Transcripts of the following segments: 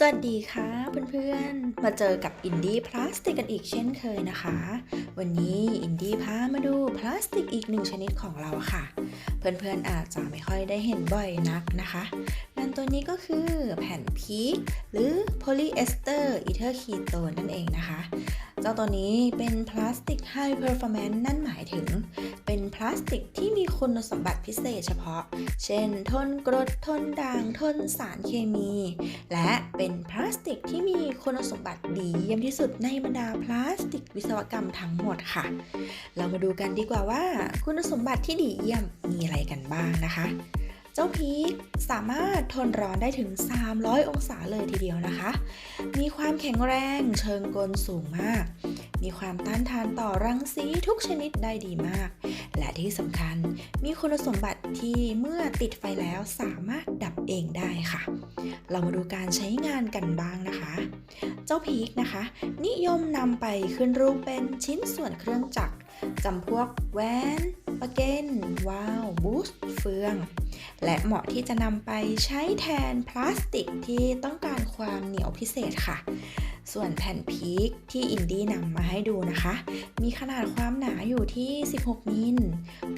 สวัสดีค่ะเพื่อนๆ มาเจอกับอินดี้พลาสติกกันอีกเช่นเคยนะคะ วันนี้อินดี้พามาดูพลาสติกอีกหนึ่งชนิดของเราค่ะ เพื่อนๆอาจจะไม่ค่อยได้เห็นบ่อยนักนะคะนั่นตัวนี้ก็คือแผ่นพีคหรือโพลีเอสเตอร์อีเทอร์คีโตนนั่นเองนะคะ เจ้าตัวนี้เป็นพลาสติกไฮเพอร์ฟอร์แมนซ์นั่นหมายถึง พลาสติกที่มีคุณสมบัติพิเศษเฉพาะ เช่น ทนกรด ทนด่าง ทนสารเคมี และเป็นพลาสติกที่มีคุณสมบัติดีเยี่ยมที่สุดในบรรดาพลาสติกวิศวกรรมทั้งหมดค่ะ เรามาดูกันดีกว่าว่า คุณสมบัติที่ดีเยี่ยมมีอะไรกันบ้างนะคะเจ้าพีคสามารถทนร้อนได้ถึง 300 องศาเลยทีเดียวนะคะ มีความแข็งแรงเชิงกลสูงมาก มีความต้านทานต่อรังสีทุกชนิดได้ดีมาก และที่สำคัญมีคุณสมบัติที่เมื่อติดไฟแล้วสามารถดับเองได้ค่ะ เรามาดูการใช้งานกันบ้างนะคะ เจ้าพีคนะคะ นิยมนำไปขึ้นรูปเป็นชิ้นส่วนเครื่องจักรจำพวกแหวนปะเกนวาล์วบูสต์เฟือง และเหมาะที่จะนำไปใช้แทนพลาสติกที่ต้องการความเหนียวพิเศษค่ะ ส่วนแผ่นพีคที่อินดี้นำมาให้ดูนะคะ มีขนาดความหนาอยู่ที่ 16 มิล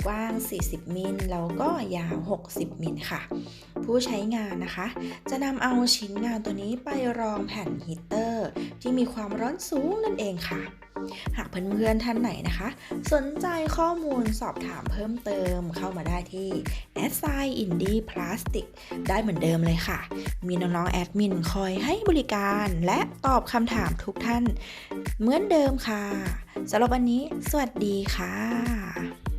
กว้าง 40 มิล แล้วก็ยาว 60 มิลค่ะ ผู้ใช้งานนะคะ จะนำเอาชิ้นงานตัวนี้ไปรองแผ่นฮีตเตอร์ ที่มีความร้อนสูงนั่นเองค่ะ หากเพื่อนๆท่านไหนนะคะ สนใจข้อมูลสอบถามเพิ่มเติมเข้ามาได้ที่ s i Indie Plastic ได้เหมือนเดิมเลยค่ะ มีน้องๆแอดมินคอยให้บริการและตอบคำถามทุกท่าน เหมือนเดิมค่ะสำหรับวันนี้ สวัสดีค่ะ